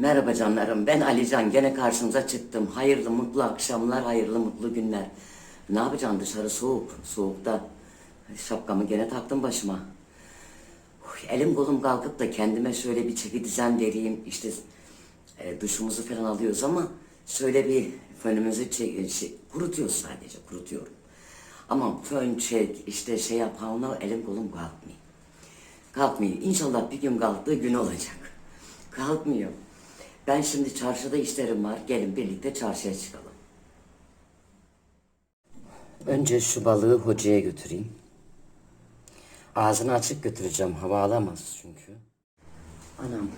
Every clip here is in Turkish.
Merhaba canlarım, ben Alican. Gene karşınıza çıktım. Hayırlı, mutlu akşamlar, hayırlı, mutlu günler. Ne yapacaksın dışarı soğuk, soğukta. Şapkamı gene taktım başıma. Uy, elim kolum kalkıp da kendime şöyle bir çeki düzen vereyim. İşte e, duşumuzu falan alıyoruz ama şöyle bir fönümüzü çek, şey, kurutuyoruz sadece, kurutuyorum. Ama fön çek, işte şey yapanlar elim kolum kalkmıyor. Kalkmıyor. İnşallah bir gün kalktığı gün olacak. Kalkmıyor. Ben şimdi çarşıda işlerim var. Gelin birlikte çarşıya çıkalım. Önce şu balığı hocaya götüreyim. Ağzını açık götüreceğim. Hava alamaz çünkü. Anam.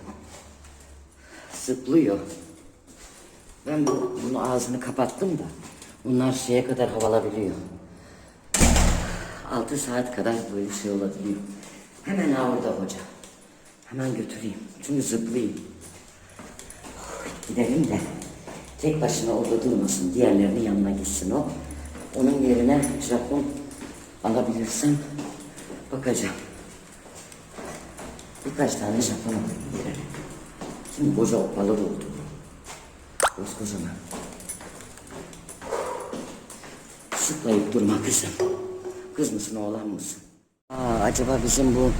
Zıplıyor. Ben bu, bunu ağzını kapattım da. Bunlar şeye kadar havalabiliyor. 6 saat kadar böyle şey olabiliyor. Hemen orada hoca. Hemen götüreyim. Çünkü zıplayayım. Gidelim de tek başına orada durmasın. Diğerlerinin yanına gitsin o. Onun yerine Japon alabilirsem bakacağım. Birkaç tane Japon alayım yerine. Şimdi koca opalar oldu. Koskocaman. Sıklayıp durma kızım. Kız mısın oğlan mısın? Aa, acaba bizim bu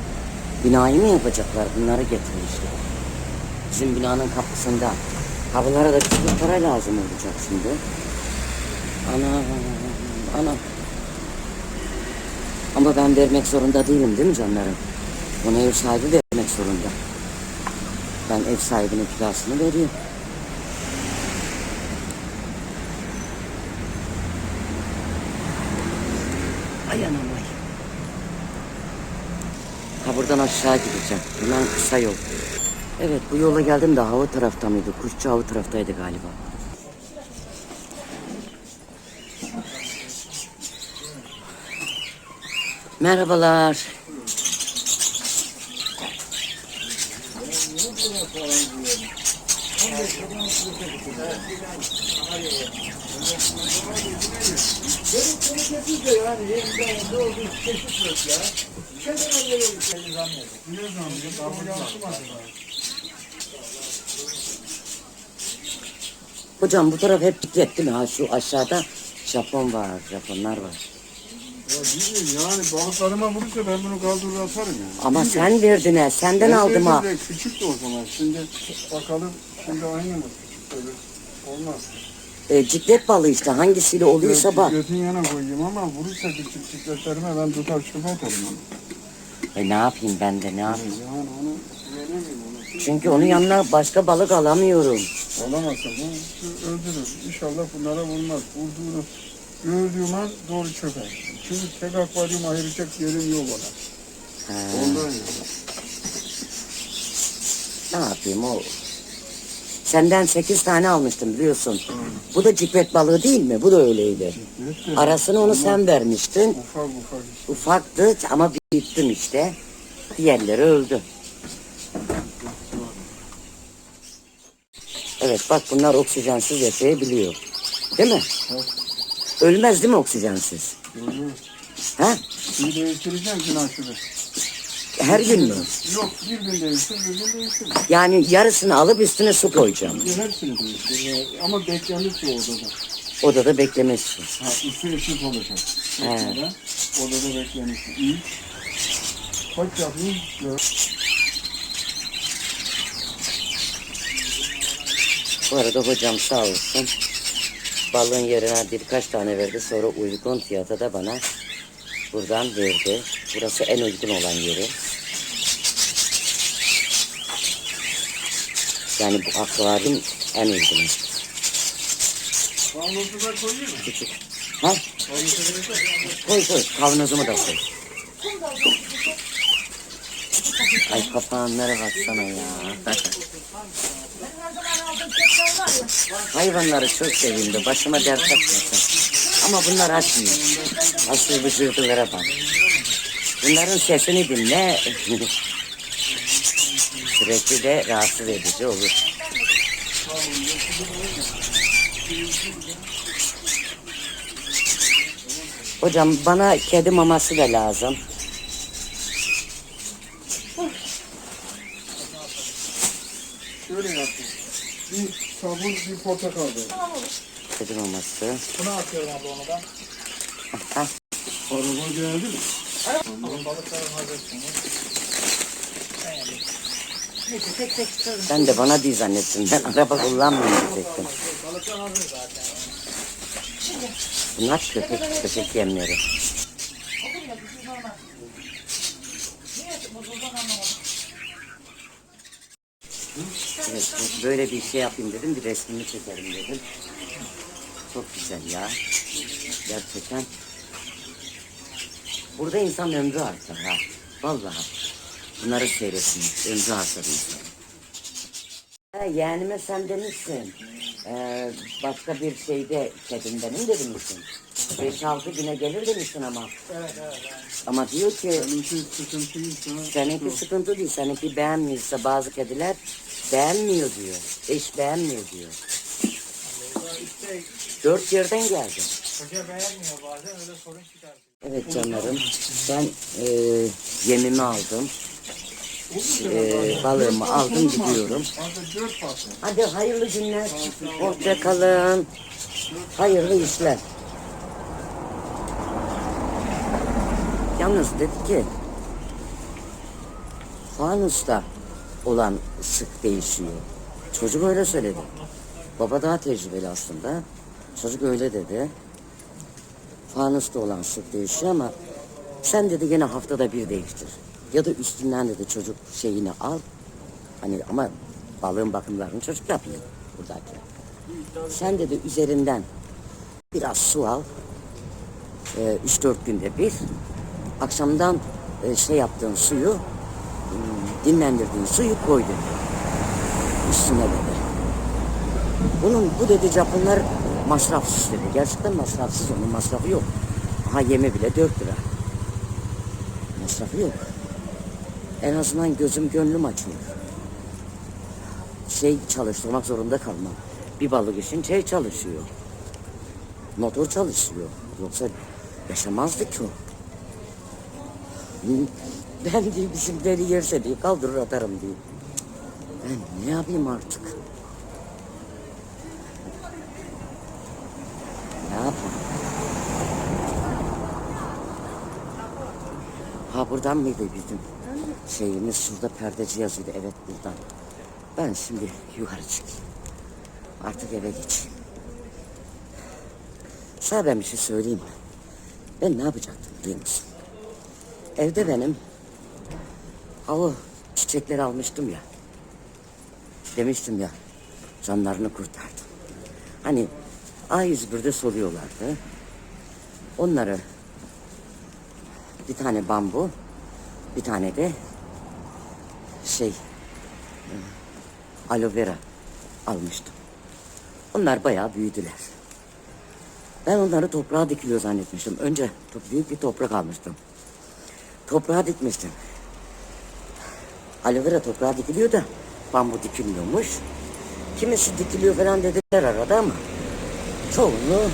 binayı mı yapacaklar? Bunları getirmişler. Bizim binanın kapısında. Kapılara da bir para lazım olacak şimdi. Ana, ana. Ama ben vermek zorunda değilim değil mi canlarım? Ona ev sahibi vermek zorunda. Ben ev sahibinin kirasını veriyorum. Ay anam ay. Ha buradan aşağı gideceğim. Bundan kısa yol. Evet bu yola geldim de hava tarafta mıydı? Kuşçu hava taraftaydı galiba. Merhabalar. Benim konu kesinlikle yani yeniden ne olduğu kesin yok ya. Kendine göre bir şey zannediyor. Ne zannediyor? Kabul yansımadı. Hocam bu taraf hep dikkat değil mi? Ha şu aşağıda Japon var, Japonlar var. Ya bilmiyorum yani balıklarıma vurursa ben bunu kaldırır atarım yani. Ama sen verdin ha, senden Ben aldım ha. de Küçük de o zaman. Şimdi bakalım şimdi aynı mı? Böyle olmaz. E, ciklet balığı işte hangisiyle oluyorsa bak. Götün yana koyayım ama vurursa küçük çikletlerime ben tutar çöpe atarım onu. E, ne yapayım ben de ne yapayım? Yani onu veremeyim. Çünkü onun yanına başka balık alamıyorum. Olamazsa bu öldürür. İnşallah bunlara vurmaz. Vurduğunu gördüğüm an doğru çöker. Çünkü tek akvaryum ayıracak yerim yok ona. Ha, Ondan yani. ne yapayım o? Senden sekiz tane almıştım biliyorsun. Bu da ciklet balığı değil mi? Bu da öyleydi. De Arasını onu sen vermiştin. Ufak ufak. Ufaktı ama büyüttüm işte. Diğerleri öldü. Evet bak bunlar oksijensiz yaşayabiliyor. Değil mi? Evet. Ölmez değil mi oksijensiz? Görüyor. Ha? Bir değiştireceğim gün aşırı. Her gün mü? Yok bir gün değiştir, bir gün değiştir. Yani yarısını alıp üstüne su koyacağım. Hepsini değiştir. Ya, Ama beklenir ki odada. Odada beklemesi. Ha, üstü ışık olacak. He. Mesela odada beklenir. İyi. Kaç yapayım? Gör. Bu arada hocam sağ olsun. Balığın yerine birkaç tane verdi. Sonra uygun fiyata da bana buradan verdi. Burası en uygun olan yeri. Yani bu akvaryum en uygunu. Kavanozu da koyayım mı? Küçük. Ha? Kavanozu da Koy koy. Kavanozumu da koy. Ay kapağınlara baksana ya. Hayvanları çok sevimli. Başıma dert atmasın. Ama bunlar açmıyor. Asıl bu zırhlılara bak. Bunların sesini dinle. Sürekli de rahatsız edici olur. Hocam bana kedi maması da lazım. şöyle yaptım. Bir sabun, bir portakal ver. Tamam olur. Dedim olması. Bunu atıyorum abla onu da. Ah, Araba geldi mi? Alın balıklarım hazır şimdi. Ben yapayım. Neyse tek tek tutarım. ben de bana değil zannettim. Ben araba kullanmıyorum diyecektim. Balıklar hazır zaten. Şimdi. Bunlar köpek, köpek yemleri. Olur ya bu normal. Niye bozuldan anlamadım. Evet, böyle bir şey yapayım dedim. Bir resmini çekerim dedim. Çok güzel ya. Gerçekten. Burada insan ömrü artar ha. Vallahi. Bunları seyretsin. Ömrü artar insan. Ha, yeğenime sen demişsin. Ee, başka bir şeyde kedim benim de demişsin. Beş altı güne gelir demişsin ama. Evet evet. evet. Ama diyor ki Benimki sıkıntıysa... Seninki sıkıntı değil. Seninki beğenmiyorsa bazı kediler beğenmiyor diyor. Eş beğenmiyor diyor. İşte Dört yerden geldim. hoca beğenmiyor bazen öyle sorun çıkartıyor. Evet canlarım. Ben e, yemimi aldım. E, balığımı aldım gidiyorum. Dört. Hadi hayırlı günler. Hoşça kalın. Hayırlı işler. Yalnız dedi ki fanusta olan sık değişiyor. Çocuk öyle söyledi. Baba daha tecrübeli aslında. Çocuk öyle dedi. Fanusta olan sık değişiyor ama sen dedi gene haftada bir değiştir. Ya da üstünden dedi çocuk şeyini al. Hani ama balığın bakımlarını çocuk yapıyor buradaki. Sen dedi üzerinden biraz su al. 3-4 günde bir. Akşamdan şey yaptığın suyu hmm, dinlendirdiğin suyu koydun. Üstüne dedi. Bunun bu dedi Japonlar masrafsız dedi. Gerçekten masrafsız onun masrafı yok. Ha yemi bile 4 lira. Masrafı yok. En azından gözüm gönlüm açıyor. Şey çalıştırmak zorunda kalmam. Bir balık için şey çalışıyor. Motor çalışıyor. Yoksa yaşamazdı ki o. Ben diye bizimleri yerse diye kaldırır atarım diye. Ben ne yapayım artık? Ne yapayım? Ha buradan mıydı bizim şeyimiz? Şurada perdeci yazıyordu. Evet buradan. Ben şimdi yukarı çıkayım. Artık eve geçeyim. Sana ben bir şey söyleyeyim mi? Ben ne yapacaktım biliyor musun? Evde benim hava çiçekleri almıştım ya. Demiştim ya canlarını kurtardım. Hani A101'de soruyorlardı. Onları bir tane bambu, bir tane de şey aloe vera almıştım. Onlar bayağı büyüdüler. Ben onları toprağa dikiliyor zannetmiştim. Önce büyük bir toprak almıştım. Toprağa dikmiştim. Aloe vera toprağa dikiliyor da bambu dikilmiyormuş. Kimisi dikiliyor falan dediler arada ama çoğunluğu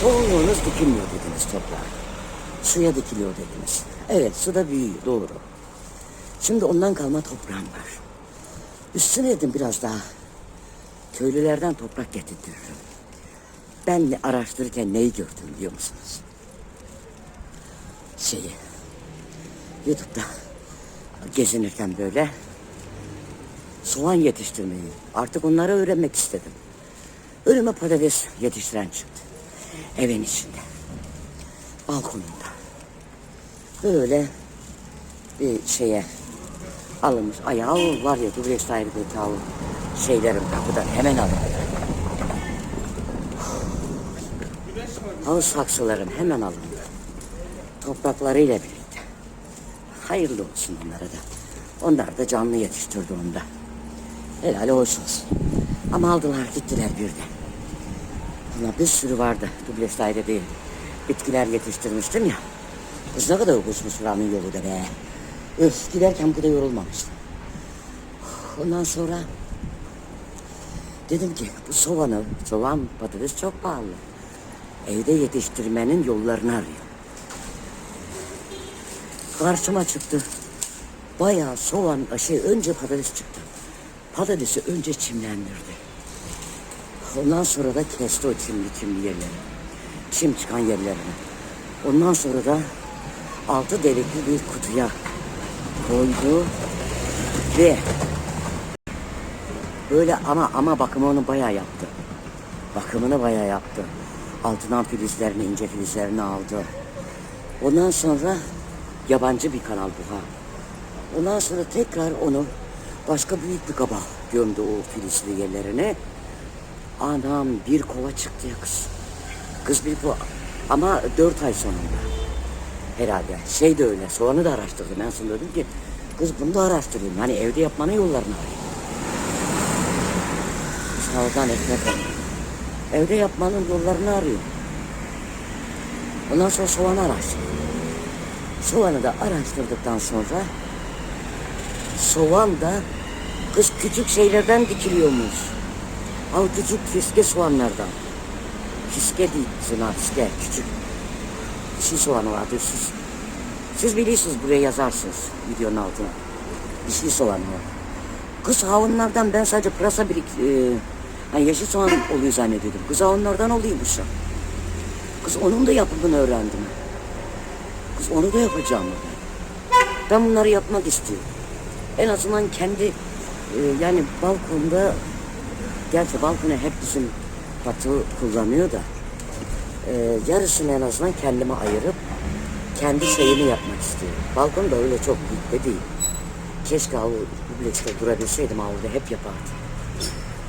çoğunluğunuz dikilmiyor dediniz toprağa. Suya dikiliyor dediniz. Evet suda büyüyor doğru. Şimdi ondan kalma toprağım var. Üstüne dedim biraz daha köylülerden toprak getirtirim. Ben araştırırken neyi gördüm biliyor musunuz? Şeyi. YouTube'da gezinirken böyle soğan yetiştirmeyi artık onları öğrenmek istedim. Önüme patates yetiştiren çıktı. Evin içinde. Balkonunda. Böyle bir şeye alınmış. Ayağı var ya dubleks dairedeki o şeylerim kapıdan hemen alındı. Halı saksılarım hemen alındı. Topraklarıyla birlikte. Hayırlı olsun onlara da. Onlar da canlı yetiştirdi onda. Helal olsun. Ama aldılar gittiler birden. Buna bir sürü vardı. Dubleks daire değil. Bitkiler yetiştirmiştim ya. Kız ne kadar uğraşmış buranın yolu da be. Öf giderken bu kadar yorulmamıştım. Ondan sonra dedim ki bu soğanı, soğan patates çok pahalı. Evde yetiştirmenin yollarını arıyor. Karşıma çıktı. Bayağı soğan, şey önce patates çıktı. Patatesi önce çimlendirdi. Ondan sonra da kesti o çimli çimli yerleri. Çim çıkan yerlerini. Ondan sonra da altı delikli bir kutuya koydu ve böyle ama ama bakımını bayağı yaptı. Bakımını bayağı yaptı. Altından filizlerini, ince filizlerini aldı. Ondan sonra yabancı bir kanal bu ha. Ondan sonra tekrar onu başka büyük bir kaba gömdü o filizli yerlerine. Anam bir kova çıktı ya kız. Kız bir kova ama dört ay sonunda herhalde. Şey de öyle soğanı da araştırdım. Ben sonra dedim ki kız bunu da araştırayım. Hani evde yapmanın yollarını arayayım. Sağdan ekmek. Evde yapmanın yollarını arıyorum. Ondan sonra soğanı araştırdım. Soğanı da araştırdıktan sonra soğan da kız küçük şeylerden dikiliyormuş. Al küçük fiske soğanlardan. Fiske değil şuna fiske küçük. Dişi soğanı vardır siz. Siz bilirsiniz buraya yazarsınız videonun altına. Dişi soğanı var. Kız ha onlardan ben sadece pırasa birik... E, yeşil soğan oluyor zannediyordum. Kız ha onlardan oluyormuş. Kız onun da yapımını öğrendim. Onu da yapacağım. Ben bunları yapmak istiyorum. En azından kendi e, yani balkonda gerçi balkonu hep bizim Batı kullanıyor da e, yarısını en azından kendime ayırıp kendi şeyini yapmak istiyorum. Balkon da öyle çok büyük de değil. Keşke o dublekste durabilseydim orada hep yapardım.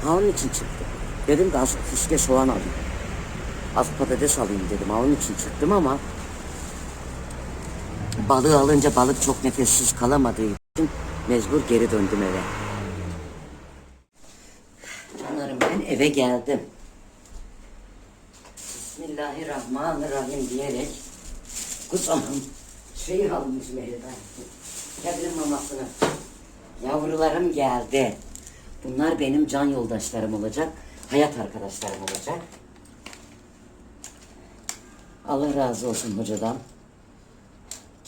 Ha onun için çıktım. Dedim ki az fiske soğan alayım. Az patates alayım dedim. Ha onun için çıktım ama balığı alınca balık çok nefessiz kalamadığı için mecbur geri döndüm eve. Canlarım ben eve geldim. Bismillahirrahmanirrahim diyerek kuzum şey almış Mehri'den. Kedinin mamasını. Yavrularım geldi. Bunlar benim can yoldaşlarım olacak. Hayat arkadaşlarım olacak. Allah razı olsun hocadan.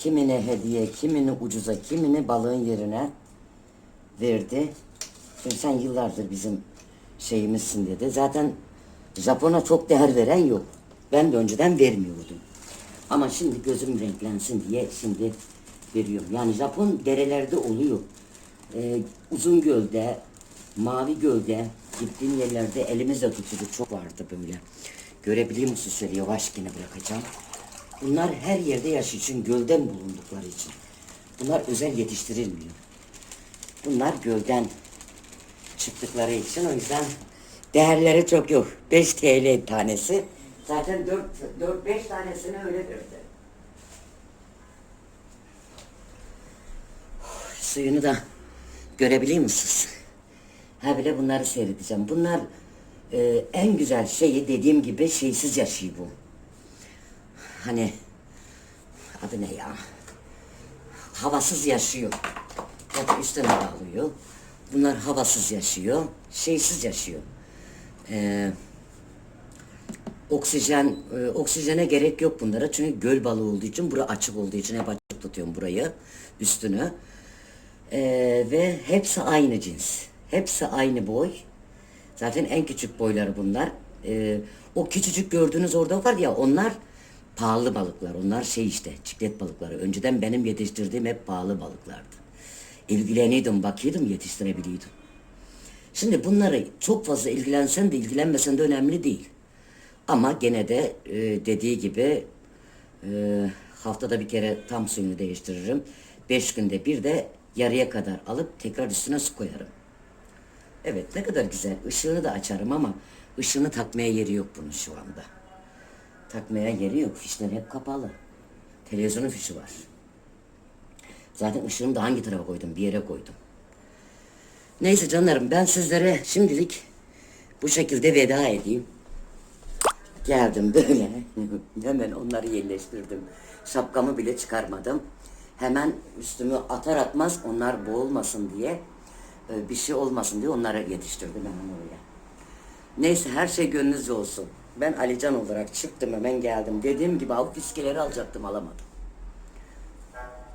Kimine hediye, kimini ucuza, kimini balığın yerine verdi. Şimdi sen yıllardır bizim şeyimizsin dedi. Zaten Japon'a çok değer veren yok. Ben de önceden vermiyordum. Ama şimdi gözüm renklensin diye şimdi veriyorum. Yani Japon derelerde oluyor. Ee, uzun gölde, mavi gölde gittiğim yerlerde elimizle tutulur çok vardı böyle. Görebiliyor musun şöyle yavaş yine bırakacağım. Bunlar her yerde yaşıyor çünkü gölden bulundukları için. Bunlar özel yetiştirilmiyor. Bunlar gölden çıktıkları için o yüzden değerleri çok yok. 5 TL tanesi. Zaten 4-5 tanesini öyle verdi. Suyunu da görebiliyor musunuz? Ha bile bunları seyredeceğim. Bunlar e, en güzel şeyi dediğim gibi şeysiz yaşıyor bu. Hani adı ne ya? Havasız yaşıyor. Ya da üstten hava alıyor. Bunlar havasız yaşıyor. Şeysiz yaşıyor. Ee, oksijen e, oksijene gerek yok bunlara çünkü göl balığı olduğu için bura açık olduğu için hep açık tutuyorum burayı üstünü Ee, ve hepsi aynı cins hepsi aynı boy zaten en küçük boyları bunlar Ee, o küçücük gördüğünüz orada var ya onlar pahalı balıklar onlar şey işte çiklet balıkları önceden benim yetiştirdiğim hep pahalı balıklardı ilgileniyordum bakıyordum yetiştirebiliyordum Şimdi bunları çok fazla ilgilensen de ilgilenmesen de önemli değil. Ama gene de e, dediği gibi e, haftada bir kere tam suyunu değiştiririm. Beş günde bir de yarıya kadar alıp tekrar üstüne su koyarım. Evet ne kadar güzel. Işığını da açarım ama ışığını takmaya yeri yok bunun şu anda. Takmaya yeri yok. Fişler hep kapalı. Televizyonun fişi var. Zaten ışığını da hangi tarafa koydum? Bir yere koydum. Neyse canlarım ben sizlere şimdilik bu şekilde veda edeyim. Geldim böyle. Hemen onları yerleştirdim. Şapkamı bile çıkarmadım. Hemen üstümü atar atmaz onlar boğulmasın diye e, bir şey olmasın diye onları yetiştirdim hemen oraya. Neyse her şey gönlünüzce olsun. Ben Alican olarak çıktım hemen geldim. Dediğim gibi av fiskeleri alacaktım alamadım.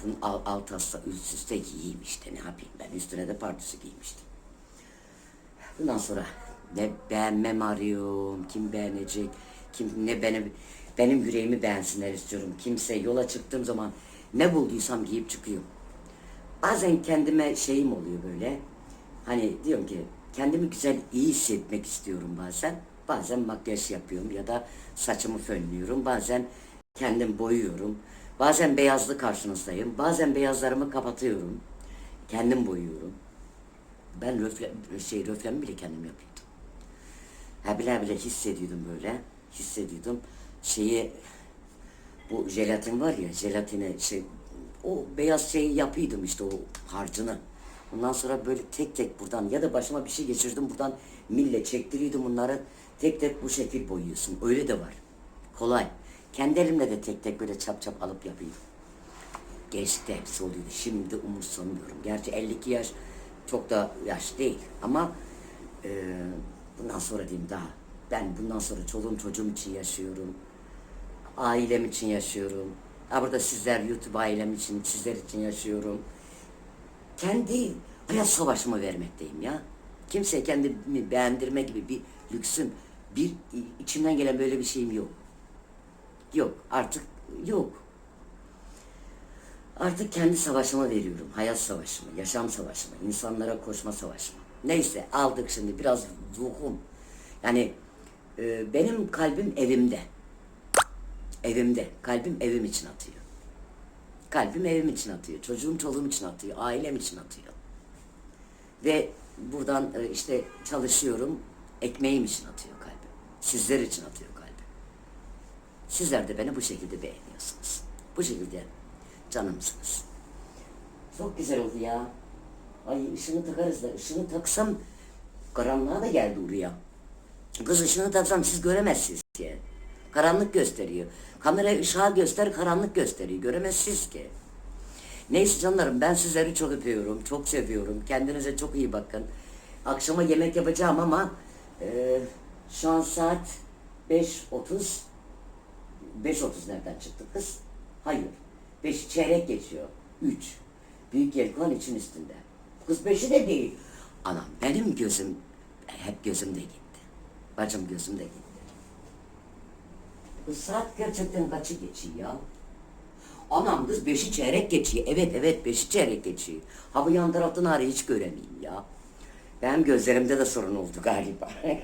Bunun al, alt hasta üst üste giyeyim işte ne yapayım ben üstüne de partisi giymiştim. Bundan sonra ne beğenmem arıyorum, kim beğenecek, kim ne benim benim yüreğimi beğensinler istiyorum. Kimse yola çıktığım zaman ne bulduysam giyip çıkıyorum. Bazen kendime şeyim oluyor böyle. Hani diyorum ki kendimi güzel iyi hissetmek istiyorum bazen. Bazen makyaj yapıyorum ya da saçımı fönlüyorum. Bazen kendim boyuyorum. Bazen beyazlı karşınızdayım. Bazen beyazlarımı kapatıyorum. Kendim boyuyorum. Ben röfle, şey, röflemi bile kendim yapıyordum. Ha bile bile hissediyordum böyle. Hissediyordum. Şeyi bu jelatin var ya jelatine şey o beyaz şeyi yapıyordum işte o harcını. Ondan sonra böyle tek tek buradan ya da başıma bir şey geçirdim buradan mille çektiriyordum bunları. Tek tek bu şekil boyuyorsun. Öyle de var. Kolay. Kendi elimle de tek tek böyle çap çap alıp yapıyordum. Gençlikte hepsi oluyordu. Şimdi umursamıyorum. Gerçi 52 yaş çok da yaş değil ama e, bundan sonra diyeyim daha. Ben bundan sonra çoluğum çocuğum için yaşıyorum. Ailem için yaşıyorum. Ha burada sizler YouTube ailem için, sizler için yaşıyorum. Kendi hayat savaşımı vermekteyim ya. Kimseye kendimi beğendirme gibi bir lüksüm, bir içimden gelen böyle bir şeyim yok. Yok, artık yok. Artık kendi savaşımı veriyorum. Hayat savaşımı, yaşam savaşımı, insanlara koşma savaşımı. Neyse aldık şimdi biraz ruhum. Yani e, benim kalbim evimde. Evimde. Kalbim evim için atıyor. Kalbim evim için atıyor. Çocuğum çoluğum için atıyor. Ailem için atıyor. Ve buradan e, işte çalışıyorum. Ekmeğim için atıyor. Sizler için atıyor kalbim. Sizler de beni bu şekilde beğeniyorsunuz. Bu şekilde canımsınız. Çok güzel oldu ya. Ay ışığını takarız da ışığını taksam karanlığa da geldi oraya. Kız ışığını taksam siz göremezsiniz ki. Karanlık gösteriyor. Kamera ışığa göster karanlık gösteriyor. Göremezsiniz ki. Neyse canlarım ben sizleri çok öpüyorum. Çok seviyorum. Kendinize çok iyi bakın. Akşama yemek yapacağım ama e, şu an saat 5.30 5.30 nereden çıktı kız? Hayır. 5 çeyrek geçiyor. 3. Büyük yelkovan için üstünde. Kız 5'i de değil. Anam benim gözüm hep gözümde gitti. Bacım gözümde gitti. Kız saat gerçekten kaçı geçiyor ya? Anam kız beşi çeyrek geçiyor. Evet evet beşi çeyrek geçiyor. Ha bu yan taraftan hariç hiç göremeyeyim ya. Benim gözlerimde de sorun oldu galiba.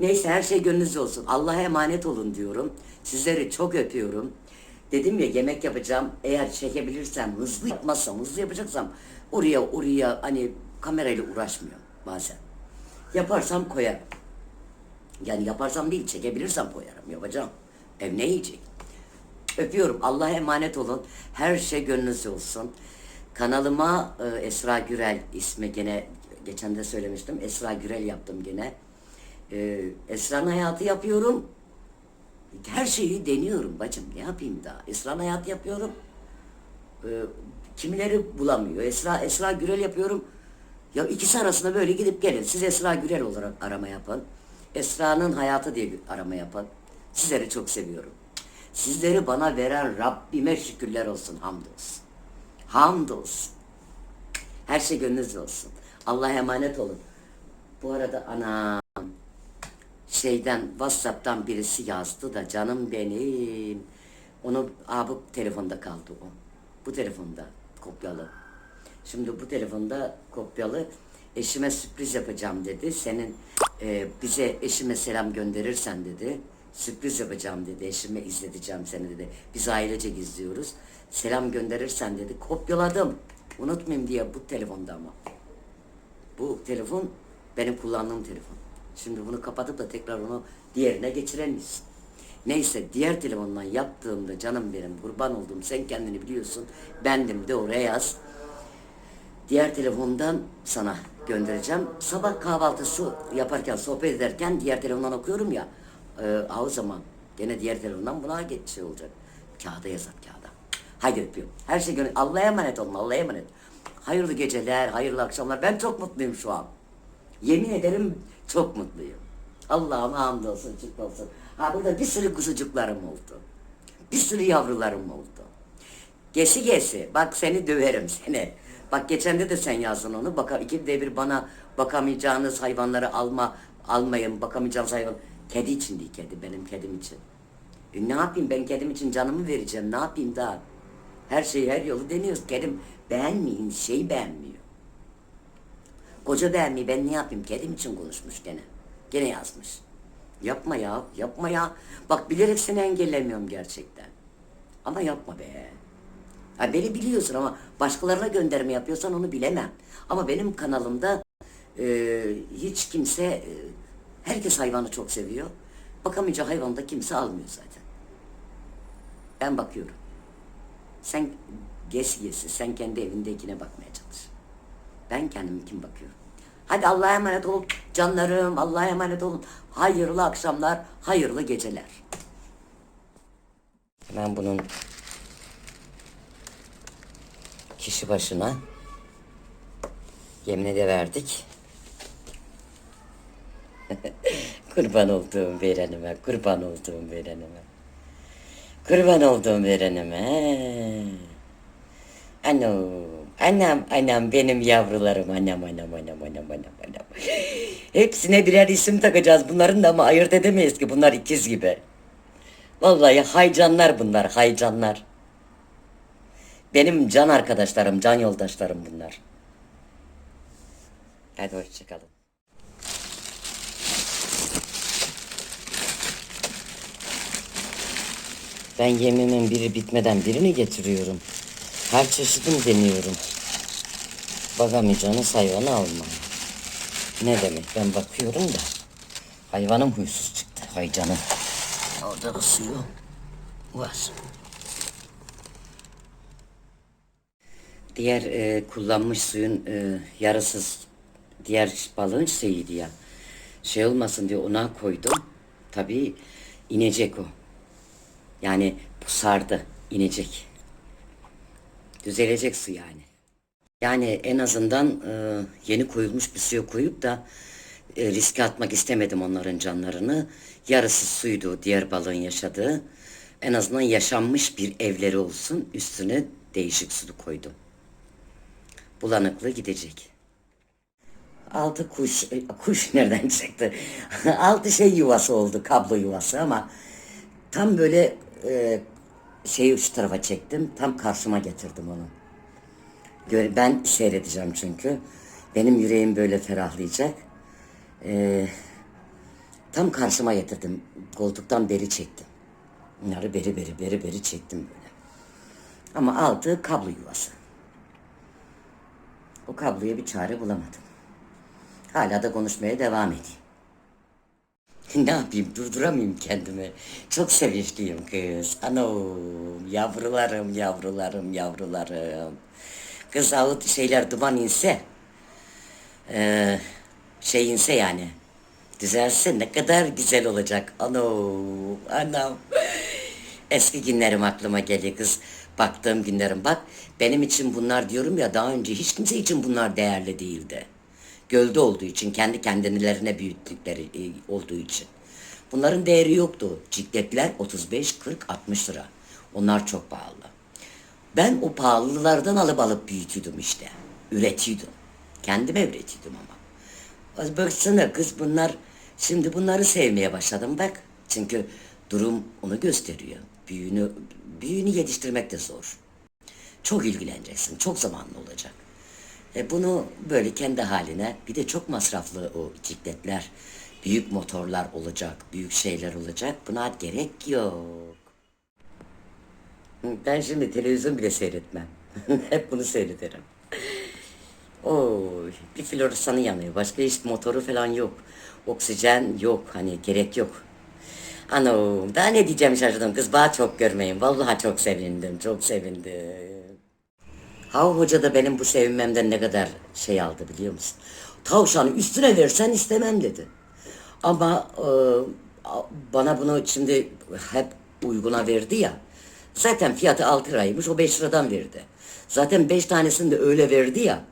Neyse her şey gönlünüzde olsun. Allah'a emanet olun diyorum. Sizleri çok öpüyorum. Dedim ya yemek yapacağım. Eğer çekebilirsem, hızlı yapmazsam, hızlı yapacaksam oraya oraya hani kamerayla uğraşmıyorum bazen. Yaparsam koyarım. Yani yaparsam değil, çekebilirsem koyarım, yapacağım. Ev ne yiyecek? Öpüyorum. Allah'a emanet olun. Her şey gönlünüzde olsun. Kanalıma e, Esra Gürel ismi gene geçen de söylemiştim. Esra Gürel yaptım gene. E, Esra'nın hayatı yapıyorum. Her şeyi deniyorum bacım. Ne yapayım daha? Esra'nın hayatı yapıyorum. E, kimileri bulamıyor. Esra Esra Gürel yapıyorum. Ya ikisi arasında böyle gidip gelin. Siz Esra Gürel olarak arama yapın. Esra'nın hayatı diye bir arama yapın. Sizleri çok seviyorum. Sizleri bana veren Rabbime şükürler olsun, hamdolsun. Hamdolsun. Her şey gönlünüzde olsun. Allah'a emanet olun. Bu arada anam şeyden Whatsapp'tan birisi yazdı da canım benim. Onu aa, bu telefonda kaldı o. Bu telefonda kopyalı. Şimdi bu telefonda kopyalı eşime sürpriz yapacağım dedi. Senin e, bize eşime selam gönderirsen dedi. Sürpriz yapacağım dedi. Eşime izleteceğim seni dedi. Biz ailece gizliyoruz. Selam gönderirsen dedi. Kopyaladım. Unutmayayım diye bu telefonda ama. Bu telefon benim kullandığım telefon. Şimdi bunu kapatıp da tekrar onu diğerine geçiremeyiz. Neyse diğer telefondan yaptığımda canım benim kurban oldum sen kendini biliyorsun. Bendim de oraya yaz. Diğer telefondan sana göndereceğim. Sabah kahvaltısı yaparken, sohbet ederken diğer telefondan okuyorum ya. E, o zaman gene diğer telefondan buna geç şey olacak. Kağıda yazar kağıda. Haydi öpüyorum. Her şey gönül. Allah'a emanet olun. Allah'a emanet. Hayırlı geceler, hayırlı akşamlar. Ben çok mutluyum şu an. Yemin ederim çok mutluyum. Allah'ıma hamdolsun, şükür. Ha burada bir sürü kuzucuklarım oldu. Bir sürü yavrularım oldu. Gesi gesi. Bak seni döverim seni. Bak geçen de de sen yazdın onu. Baka, ikide bir bana bakamayacağınız hayvanları alma, almayın, bakamayacağınız hayvan. Kedi için değil kedi, benim kedim için. E ne yapayım ben kedim için canımı vereceğim, ne yapayım daha? Her şeyi, her yolu deniyoruz. Kedim beğenmeyin, şey beğenmiyor. Koca beğenmiyor, ben ne yapayım? Kedim için konuşmuş gene. Gene yazmış. Yapma ya, yapma ya. Bak bilerek seni engellemiyorum gerçekten. Ama yapma be. Ha, beni biliyorsun ama başkalarına gönderme yapıyorsan onu bilemem. Ama benim kanalımda e, hiç kimse, e, herkes hayvanı çok seviyor. Bakamayacağı hayvanı da kimse almıyor zaten. Ben bakıyorum. Sen gez gezi, sen kendi evindekine bakmaya çalış. Ben kendim kim bakıyorum. Hadi Allah'a emanet olun canlarım, Allah'a emanet olun. Hayırlı akşamlar, hayırlı geceler. Hemen bunun kişi başına yemine de verdik. kurban olduğum verenime, kurban olduğum verenime. Kurban olduğum verenime. Anam, anam, anam benim yavrularım, anam, anam, anam, anam, anam, anam. Hepsine birer isim takacağız. Bunların da ama ayırt edemeyiz ki bunlar ikiz gibi. Vallahi haycanlar bunlar, haycanlar. Benim can arkadaşlarım, can yoldaşlarım bunlar. Hadi hoşçakalın. Ben yemimin biri bitmeden birini getiriyorum. Her çeşidini deniyorum. Bakamayacağınız hayvanı alma. Ne demek ben bakıyorum da. Hayvanım huysuz çıktı. Hay canım. Orada da suyu var. Diğer e, kullanmış suyun e, yarısız diğer balığın şeyiydi ya. Şey olmasın diye ona koydum. Tabii inecek o. Yani bu inecek. Düzelecek su yani. Yani en azından e, yeni koyulmuş bir suya koyup da e, riske atmak istemedim onların canlarını. Yarısı suydu diğer balığın yaşadığı. En azından yaşanmış bir evleri olsun. Üstüne değişik su koydum. Bulanıklığı gidecek. Altı kuş, kuş nereden çıktı? Altı şey yuvası oldu, kablo yuvası ama tam böyle e, şeyi şu tarafa çektim, tam karşıma getirdim onu. Ben seyredeceğim çünkü. Benim yüreğim böyle ferahlayacak. E, tam karşıma getirdim. Koltuktan beri çektim. Bunları beri beri beri beri çektim böyle. Ama altı kablo yuvası. O kabloya bir çare bulamadım. Hala da konuşmaya devam edeyim. Ne yapayım durduramayayım kendimi. Çok sevinçliyim kız. Anam yavrularım yavrularım yavrularım. Kız ağıt şeyler duman inse. eee, şey inse yani. Düzelse ne kadar güzel olacak. Anam anam. Eski günlerim aklıma geliyor kız. Baktığım günlerim bak. Benim için bunlar diyorum ya daha önce hiç kimse için bunlar değerli değildi. Gölde olduğu için, kendi kendilerine büyüttükleri e, olduğu için. Bunların değeri yoktu. Cikletler 35, 40, 60 lira. Onlar çok pahalı. Ben o pahalılardan alıp alıp büyütüyordum işte. Üretiyordum. Kendime üretiyordum ama. Baksana kız bunlar, şimdi bunları sevmeye başladım bak. Çünkü durum onu gösteriyor. Büyüğünü, büyüğünü yetiştirmek de zor. Çok ilgileneceksin, çok zamanlı olacak. E bunu böyle kendi haline, bir de çok masraflı o cikletler, büyük motorlar olacak, büyük şeyler olacak. Buna gerek yok. Ben şimdi televizyon bile seyretmem. Hep bunu seyrederim. Oy, bir floresanı yanıyor. Başka hiç motoru falan yok. Oksijen yok. Hani gerek yok. Anam daha ne diyeceğim şaşırdım. Kız bana çok görmeyin. Vallahi çok sevindim. Çok sevindim. Hav Hoca da benim bu sevinmemden ne kadar şey aldı biliyor musun? Tavşanı üstüne versen istemem dedi. Ama e, bana bunu şimdi hep uyguna verdi ya. Zaten fiyatı 6 liraymış o 5 liradan verdi. Zaten 5 tanesini de öyle verdi ya.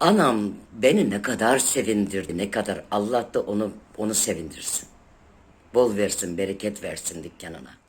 Anam beni ne kadar sevindirdi ne kadar Allah da onu onu sevindirsin. Bol versin bereket versin dükkanına.